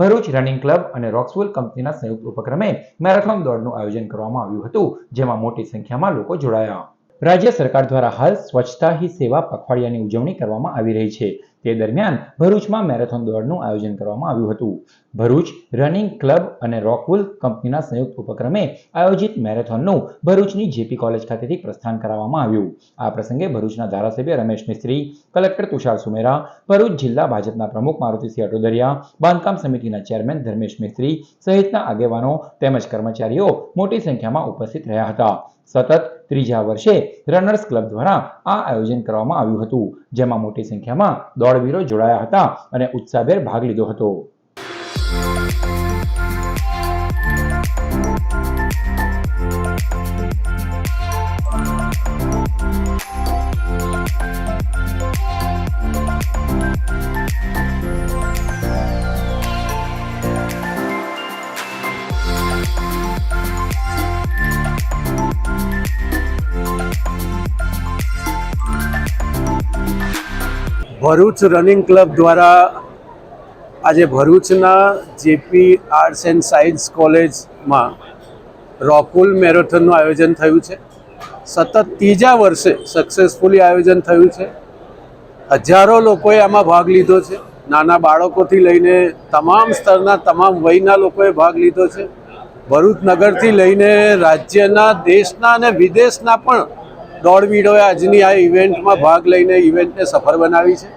Bharuch running club અને રોક્સવેલ કંપનીના સંયુક્ત ઉપક્રમે મેરેથોન દોડનું આયોજન કરવામાં આવ્યું હતું, જેમાં મોટી સંખ્યામાં લોકો જોડાયા. રાજ્ય સરકાર દ્વારા હાલ સ્વચ્છતા હી સેવા પખવાડિયાની ઉજવણી કરવામાં આવી રહી છે. તે દરમિયાન ભરૂચમાં મેરેથોન દોડનું આયોજન કરવામાં આવ્યું હતું. ભરૂચ રનિંગ ક્લબ અને રોકવુલ કંપનીના સંયુક્ત ઉપક્રમે આયોજિત મેરેથોનનું ભરૂચની જેપી કોલેજ ખાતેથી પ્રસ્થાન કરાવવામાં આવ્યું. આ પ્રસંગે ભરૂચના ધારાસભ્ય રમેશ મિસ્ત્રી, કલેક્ટર તુષાર સુમેરા, ભરૂચ જિલ્લા ભાજપના પ્રમુખ મારુતિસિંહ અટોદરિયા, બાંધકામ સમિતિના ચેરમેન ધર્મેશ મિસ્ત્રી સહિતના આગેવાનો તેમજ કર્મચારીઓ મોટી સંખ્યામાં ઉપસ્થિત રહ્યા હતા. સતત ત્રીજા વર્ષે રનર્સ ક્લબ દ્વારા આ આયોજન કરવામાં આવ્યું હતું, જેમાં મોટી સંખ્યામાં દોડવીરો જોડાયા હતા અને ઉત્સાહભેર ભાગ લીધો હતો. ભરૂચ રનિંગ ક્લબ દ્વારા આજે ભરૂચના જેપી આર્ટ્સ એન્ડ સાયન્સ કોલેજમાં રોકુલ મેરેથોનનું આયોજન થયું છે. સતત ત્રીજા વર્ષે સક્સેસફુલી આયોજન થયું છે. હજારો લોકોએ આમાં ભાગ લીધો છે. નાના બાળકોથી લઈને તમામ સ્તરના તમામ વયના લોકોએ ભાગ લીધો છે. ભરૂચ નગરથી લઈને રાજ્યના, દેશના અને વિદેશના પણ દોડવીરોએ આજની આ ઇવેન્ટમાં ભાગ લઈને ઇવેન્ટને સફળ બનાવી છે.